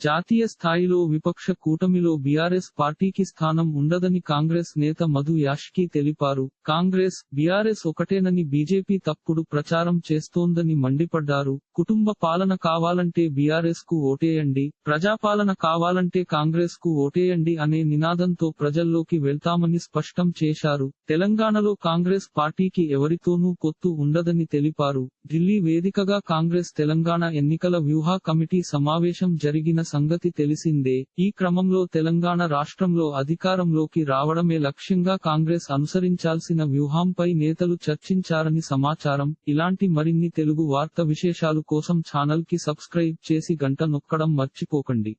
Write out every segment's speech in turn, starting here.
జాతీయ స్థాయిలో విపక్ష కూటమిలో బీఆర్ఎస్ పార్టీకి స్థానం ఉండదని కాంగ్రెస్ నేత మధు యాష్కి తెలిపారు. కాంగ్రెస్ బీఆర్ఎస్ ఒకటేనని బీజేపీ తప్పుడు ప్రచారం చేస్తోందని మండిపడ్డారు. కుటుంబ పాలన కావాలంటే బీఆర్ఎస్కు ఓటేయండి ప్రజాపాలన కావాలంటే కాంగ్రెస్కు ఓటేయండి అనే నినాదంతో ప్రజల్లోకి వెళ్తామని స్పష్టం చేశారు. తెలంగాణలో కాంగ్రెస్ పార్టీకి ఎవరితోనూ పొత్తు ఉండదని తెలిపారు. ఢిల్లీ వేదికగా కాంగ్రెస్ తెలంగాణ ఎన్నికల వ్యూహ కమిటీ సమావేశం జరిగిన సంగతి తెలిసిందే. ఈ క్రమంలో తెలంగాణ రాష్ట్రంలో అధికారంలోకి రావడమే లక్ష్యంగా కాంగ్రెస్ అనుసరించాల్సిన వ్యూహంపై నేతలు చర్చించారని సమాచారం. ఇలాంటి మరిన్ని తెలుగు వార్త విశేషాలు కోసం ఛానల్కి సబ్స్క్రైబ్ చేసి గంట నొక్కడం మర్చిపోకండి.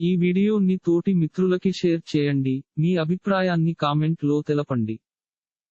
ఈ వీడియోని తోటి మిత్రులకి షేర్ చేయండి. మీ అభిప్రాయాన్ని కామెంట్లో తెలపండి.